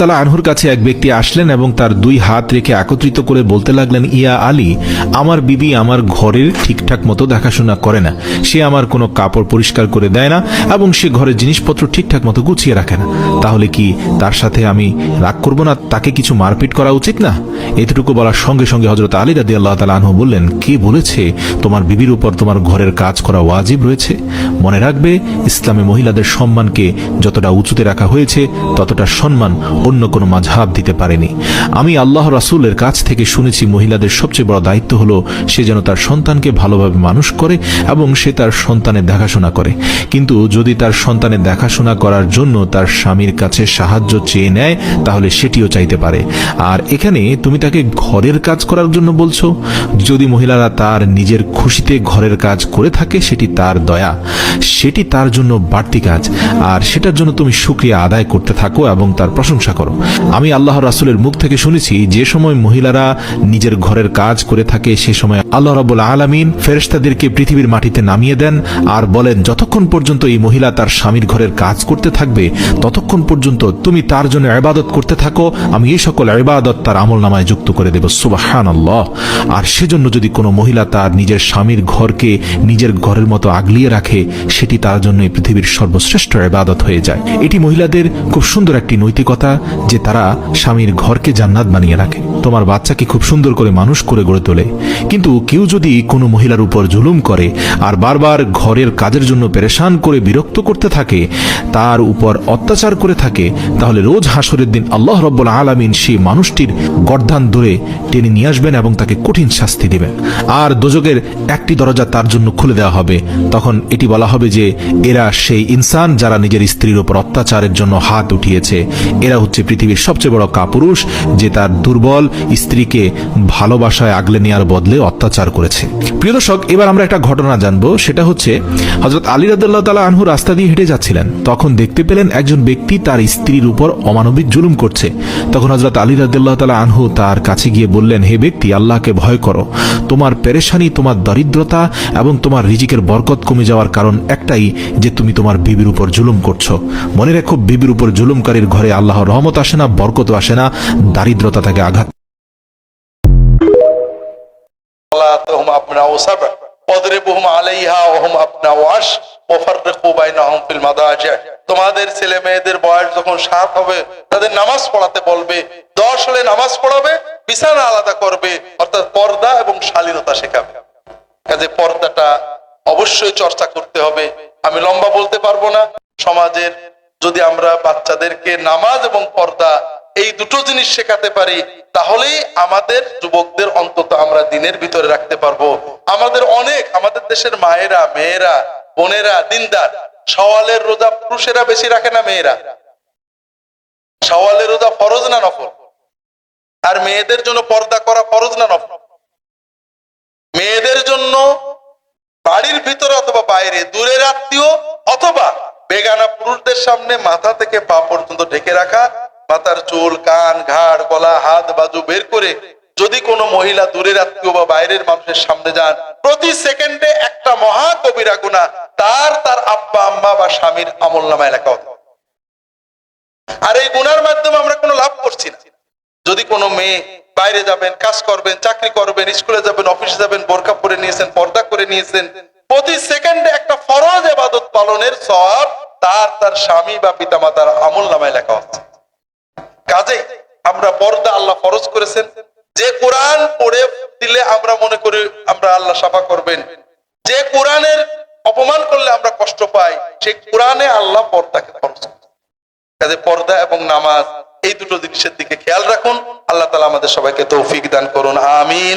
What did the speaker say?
তালা আনহুর কাছে এক ব্যক্তি আসলেন এবং তার দুই হাত রেখে একত্রিত করে বলতে লাগলেন, ইয়া আলী, আমার বিবি আমার ঘরের ঠিকঠাক মতো দেখাশোনা করে না। সে আমার কোনো কাপড় পরিষ্কার করে দেয় না এবং সে ঘরের জিনিসপত্র ঠিকঠাক মতো গুছিয়ে রাখে না। তাহলে কি তার সাথে আমি রাগ করব না? তাকে কিছু মারপিট করা উচিত না? এতটুকু বলার সঙ্গে সঙ্গে হজরত আলী রাদি আল্লাহ তালা আনহু বললেন, কে বলেছে তোমার বিবির উপর তোমার ঘরের কাজ করা ওয়াজিব রয়েছে? মনে রাখবে, ইসলামে মহিলাদের সম্মানকে যতটা উঁচুতে রাখা হয়েছে, ততটা সম্মান অন্য কোনো মাঝহাব দিতে পারেনি। আমি আল্লাহ রাসুলের কাছ থেকে শুনেছি মহিলাদের সবচেয়ে বড় দায়িত্ব হলো সে যেন তার সন্তানকে ভালোভাবে মানুষ করে এবং সে তার সন্তানের দেখাশোনা করে। কিন্তু যদি তার সন্তানের দেখাশোনা করার জন্য তার স্বামীর কাছে সাহায্য চেয়ে নেয়, তাহলে সেটিও চাইতে পারে। আর এখানে তুমি তাকে ঘরের কাজ করার জন্য বলছো? যদি মহিলারা তার নিজের খুশিতে ঘরের কাজ করে থাকে, সেটি তার দয়া। সেটি তার জন্য বাড়তি কাজ। আর সেটার জন্য তুমি সুক্রিয়া আদায় করতে থাকো এবং তার প্রশংসা করো। আমি আল্লাহ রাসুলের মুখ থেকে শুনেছি, যে সময় মহিলারা নিজের ঘরের কাজ করে থাকে, সে সময় আল্লাহ রাবুল আলমিন ফেরেস্তাদেরকে পৃথিবীর মাটিতে নামিয়ে দেন আর বলেন, যতক্ষণ পর্যন্ত এই মহিলা তার স্বামীর ঘরের কাজ করতে থাকবে, ততক্ষণ পর্যন্ত তুমি তার জন্য ইবাদত করতে থাকো, আমি এই সকল ইবাদত তার আমল নামায় যুক্ত করে দেব। সুবাহান আল্লাহ আর সেজন্য যদি কোনো মহিলা তার নিজের স্বামীর ঘরকে নিজের ঘরের মতো আগলিয়ে রাখে, সেটি তার জন্য পৃথিবীর সর্বশ্রেষ্ঠ ইবাদত হয়ে যায়। এটি মহিলাদের খুব সুন্দর একটি নৈতিকতা যে তারা স্বামীর ঘরকে জান্নাত বানিয়ে রাখে। তোমার বাচ্চাকে খুব সুন্দর করে মানুষ করে গড়ে তোলে। কিন্তু কেউ যদি কোনো মহিলার উপর জুলুম করে আর বারবার ঘরের কাজের জন্য পেরেশান করে বিরক্ত করতে থাকে, তার উপর অত্যাচার করে থাকে, তাহলে রোজ হাসরের দিন আল্লাহ রব্বুল আলমিন সেই মানুষটির গর্দান ধরে টেনে নিয়ে আসবেন এবং তাকে কঠিন শাস্তি দেবেন। আর দোজকের একটি দরজা তার জন্য খুলে দেওয়া হবে। তখন এটি বলা হবে যে, এরা সেই ইনসান যারা নিজের স্ত্রীর উপর অত্যাচারের জন্য হাত উঠিয়েছে। এরা হচ্ছে পৃথিবীর সবচেয়ে বড় কাপুরুষ, যে তার দুর্বল স্ত্রীকে ভালোবাসায় আগলে নেওয়ার বদলে অত্যাচার করেছে। প্রিয় দর্শক, এবার আমরা একটা ঘটনা জানব। সেটা হচ্ছে হজরত আলী রাদুল্লাহ তালা আনহু রাস্তা দিয়ে হেঁটে যাচ্ছিলেন। তখন দেখতে পেলেন একজন ব্যক্তি তার স্ত্রীর উপর অমানবিক জুলুম করছে। তখন হজরত আলী রাদুল্লাহ তালা আনহু তার কাছে গিয়ে বললেন, হে ব্যক্তি, আল্লাহকে ভয় করো। তোমার পেরেশানি, তোমার দরিদ্রতা এবং তোমার রিজিকের বরকত কমে যাওয়ার কারণ একটাই, যে তুমি তোমার বিবির উপর জুলুম করছ। মনে রেখো, বিবির উপর জুলুমকারীর ঘরে আল্লাহ রহমত আসে না বরকত আসে না, দারিদ্রতা তাকে আঘাত তোমাদের ছেলে মেয়েদের বয়স যখন সাত হবে, তাদের নামাজ পড়াতে বলবে, দশ হলে নামাজ পড়াবে, বিছানা আলাদা করবে, অর্থাৎ পর্দা এবং শালীনতা শেখাবে। কাজে পর্দাটা অবশ্যই চর্চা করতে হবে। আমি লম্বা বলতে পারব না। সমাজের যদি আমরা বাচ্চাদেরকে নামাজ এবং পর্দা এই দুটো জিনিস শেখাতে পারি, তাহলেই আমাদের যুবকদের অন্তত আমরা দিনের ভিতরে রাখতে পারব। আমাদের অনেক, আমাদের দেশের মায়েরা, মেয়েরা, বোনেরা, দিনদার, সওয়ালের রোজা পুরুষেরা বেশি রাখে না মেয়েরা? সওয়ালের রোজা ফরজ না নফল? আর মেয়েদের জন্য পর্দা করা ফরজ না নফল? মেয়েদের জন্য বাড়ির ভিতরে অথবা বাইরে, দূরের আত্মীয় অথবা বেগানা পুরুষদের সামনে মাথা থেকে পা পর্যন্ত ঢেকে রাখা মাথার চুল, কান, ঘাড়, গলা, হাত, বাজু বের করে যদি কোনো মহিলা দূরের আত্মীয় বা বাইরের মানুষের সামনে যান, প্রতি সেকেন্ডে একটা মহা কবিরা গুণা তার তার আব্বা, আম্মা বা স্বামীর আমল নামায় লেখা আর এই গুনার মাধ্যমে আমরা কোনো লাভ করছি না। যদি কোনো মেয়ে বাইরে যাবেন, কাজ করবেন, চাকরি করবেন, স্কুলে যাবেন, অফিসে যাবেন বোরকা পরে নিয়েছেন, পর্দা করে নিয়েছেন, প্রতি সেকেন্ডে একটা ফরজ এবাদত পালনের সব তার তার স্বামী বা পিতামাতার আমল নামায় লেখা হচ্ছে। কাজে আমরা পর্দা আল্লাহ ফরজ করেছেন। যে কোরআন পড়ে দিলে আমরা মনে করি আমরা আল্লাহ সাফা করবেন। যে কোরআনের অপমান করলে আমরা কষ্ট পাই সেই কোরআনে আল্লাহ পর্দাকে ফরজ কাজে পর্দা এবং নামাজ এই দুটো জিনিসের দিকে খেয়াল রাখুন। আল্লাহ তালা আমাদের সবাইকে তৌফিক দান করুন। আমিন।